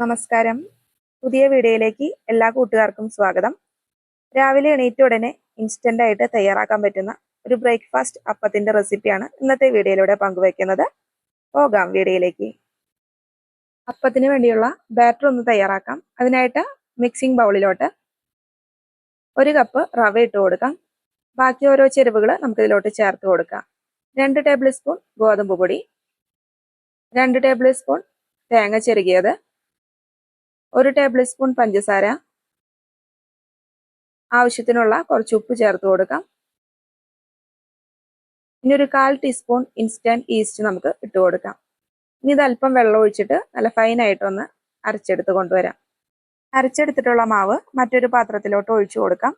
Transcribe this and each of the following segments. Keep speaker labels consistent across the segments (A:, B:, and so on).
A: നമസ്കാരം. പുതിയ വീഡിയോയിലേക്ക് എല്ലാ കൂട്ടുകാർക്കും സ്വാഗതം. രാവിലെ എണീറ്റ ഉടനെ ഇൻസ്റ്റന്റ് ആയിട്ട് തയ്യാറാക്കാൻ പറ്റുന്ന ഒരു ബ്രേക്ക്ഫാസ്റ്റ് അപ്പത്തിന്റെ റെസിപ്പിയാണ് ഇന്നത്തെ വീഡിയോയിലൂടെ പങ്കുവയ്ക്കുന്നത്. പോകാം വീഡിയോയിലേക്ക്. അപ്പത്തിന് വേണ്ടിയുള്ള ബാറ്റർ ഒന്ന് തയ്യാറാക്കാം. അതിനായിട്ട് മിക്സിംഗ് ബൗളിലോട്ട് ഒരു കപ്പ് റവ ഇട്ട് കൊടുക്കാം. ബാക്കി ഓരോ ചേരുവകൾ നമുക്ക് ഇതിലോട്ട് ചേർത്ത് കൊടുക്കാം. രണ്ട് ടേബിൾ സ്പൂൺ ഗോതമ്പ് പൊടി. രണ്ട് ടേബിൾ സ്പൂൺ തേങ്ങ ചെറുകിയത്. ഒരു ടേബിൾ സ്പൂൺ പഞ്ചസാര. ആവശ്യത്തിനുള്ള കുറച്ച് ഉപ്പ് ചേർത്ത് കൊടുക്കാം. ഇനി ഒരു കാൽ ടീസ്പൂൺ ഇൻസ്റ്റന്റ് ഈസ്റ്റ് നമുക്ക് ഇട്ട് കൊടുക്കാം. ഇനി ഇത് അല്പം വെള്ളം ഒഴിച്ചിട്ട് നല്ല ഫൈനായിട്ടൊന്ന് അരച്ചെടുത്ത് കൊണ്ടുവരാം. അരച്ചെടുത്തിട്ടുള്ള മാവ് മറ്റൊരു പാത്രത്തിലോട്ട് ഒഴിച്ചു കൊടുക്കാം.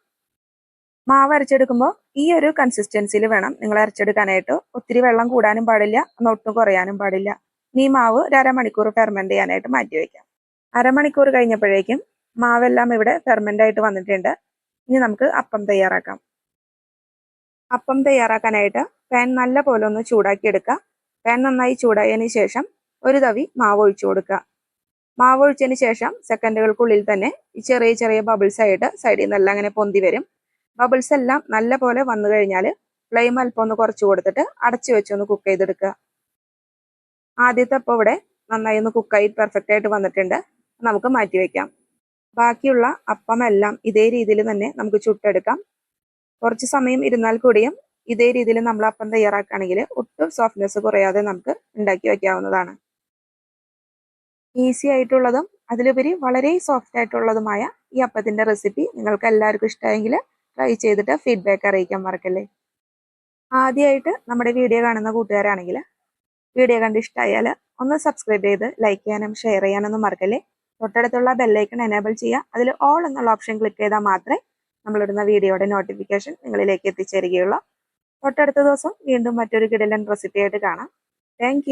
A: മാവ് അരച്ചെടുക്കുമ്പോൾ ഈ ഒരു കൺസിസ്റ്റൻസിയിൽ വേണം നിങ്ങൾ അരച്ചെടുക്കാനായിട്ട്. ഒത്തിരി വെള്ളം കൂടാനും പാടില്ല ഒട്ടും കുറയാനും പാടില്ല. ഇനി മാവ് ഒരു അരമണിക്കൂർ ഫെർമെന്റ് ചെയ്യാനായിട്ട് മാറ്റി വയ്ക്കാം. അരമണിക്കൂർ കഴിഞ്ഞപ്പോഴേക്കും മാവെല്ലാം ഇവിടെ ഫെർമെന്റ് ആയിട്ട് വന്നിട്ടുണ്ട്. ഇനി നമുക്ക് അപ്പം തയ്യാറാക്കാം. അപ്പം തയ്യാറാക്കാനായിട്ട് പാൻ നല്ല പോലെ ഒന്ന് ചൂടാക്കി എടുക്കുക പാൻ നന്നായി ചൂടായതിനു ശേഷം ഒരു തവി മാവ് ഒഴിച്ചു കൊടുക്കുക. മാവ് ഒഴിച്ചതിന് ശേഷം സെക്കൻഡുകൾക്കുള്ളിൽ തന്നെ ഈ ചെറിയ ചെറിയ ബബിൾസ് ആയിട്ട് സൈഡിൽ നിന്നെല്ലാം അങ്ങനെ പൊന്തി വരും. ബബിൾസ് എല്ലാം നല്ല പോലെ വന്നു കഴിഞ്ഞാൽ ഫ്ലെയിം അല്പം ഒന്ന് കുറച്ച് കൊടുത്തിട്ട് അടച്ചു വെച്ചൊന്ന് കുക്ക് ചെയ്തെടുക്കുക. ആദ്യത്തെ അപ്പം ഇവിടെ നന്നായി ഒന്ന് കുക്കായി പെർഫെക്റ്റ് ആയിട്ട് വന്നിട്ടുണ്ട്. നമുക്ക് മാറ്റി വെക്കാം. ബാക്കിയുള്ള അപ്പമെല്ലാം ഇതേ രീതിയിൽ തന്നെ നമുക്ക് ചുട്ടെടുക്കാം. കുറച്ച് സമയം ഇരുന്നാൽ കൂടിയും ഇതേ രീതിയിൽ നമ്മൾ അപ്പം തയ്യാറാക്കുകയാണെങ്കിൽ ഒട്ടും സോഫ്റ്റ്നെസ് കുറയാതെ നമുക്ക് ഉണ്ടാക്കി വയ്ക്കാവുന്നതാണ് ഈസി ആയിട്ടുള്ളതും അതിലുപരി വളരെ സോഫ്റ്റ് ആയിട്ടുള്ളതുമായ ഈ അപ്പത്തിന്റെ റെസിപ്പി നിങ്ങൾക്ക് എല്ലാവർക്കും ഇഷ്ടമായെങ്കിൽ ട്രൈ ചെയ്തിട്ട് ഫീഡ്ബാക്ക് അറിയിക്കാൻ മറക്കല്ലേ. ആദ്യമായിട്ട് നമ്മുടെ വീഡിയോ കാണുന്ന കൂട്ടുകാരാണെങ്കിൽ വീഡിയോ കണ്ട് ഇഷ്ടമായാൽ ഒന്ന് സബ്സ്ക്രൈബ് ചെയ്ത് ലൈക്ക് ചെയ്യാനും ഷെയർ ചെയ്യാനൊന്നും മറക്കല്ലേ. തൊട്ടടുത്തുള്ള ബെല്ലൈക്കൺ എനേബിൾ ചെയ്യുക. അതിൽ ഓൾ എന്നുള്ള ഓപ്ഷൻ ക്ലിക്ക് ചെയ്താൽ മാത്രമേ നമ്മളിടുന്ന വീഡിയോയുടെ നോട്ടിഫിക്കേഷൻ നിങ്ങളിലേക്ക് എത്തിച്ചേരുകയുള്ളൂ. തൊട്ടടുത്ത ദിവസം വീണ്ടും മറ്റൊരു കിടലൻ റെസിപ്പി ആയിട്ട് കാണാം. താങ്ക്